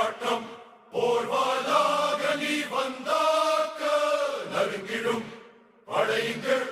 புலியாட்டம் போர்வாலாக நீ வந்தாக்க நடுங்கிடும். படையுங்கள்.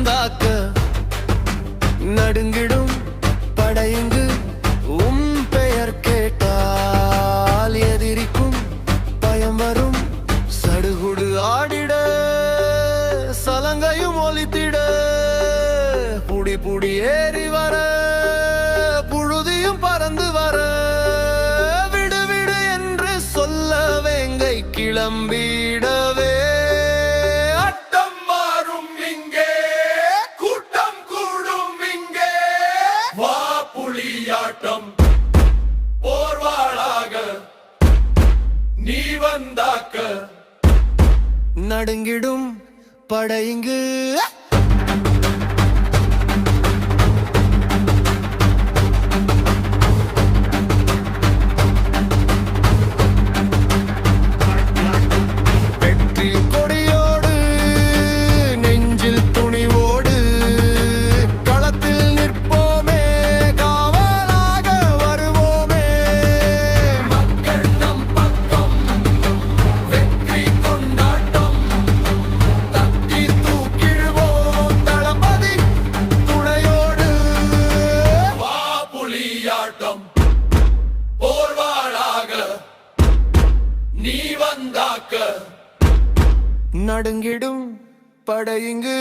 வந்தாக்க நடுங்கிடும் படையுங்கு? உம் பெயர் கேட்டால் எதிரிக்கும் பயம் வரும். சடுகுடு ஆடிட சலங்கையும் ஒலித்திட. புடி புடி ஏறி வர புழுதியும் பறந்து வர. விடு விடு என்று சொல்ல வேங்கை கிளம்பிட. நீ வந்தாக்க. நடுங்கிடும் படையுங்கு நடுங்கிடும் படையுங்கு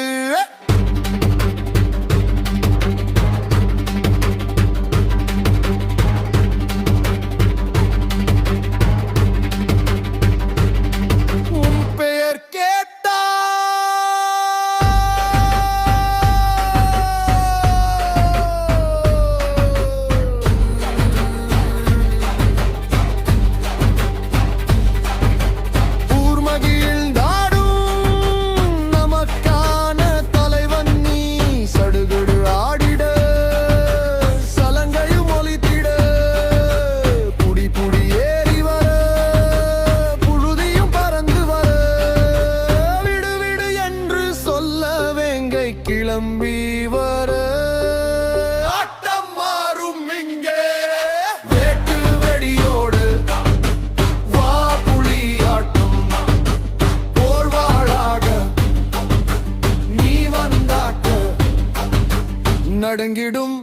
நடுங்கிடும்.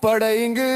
படைங்கு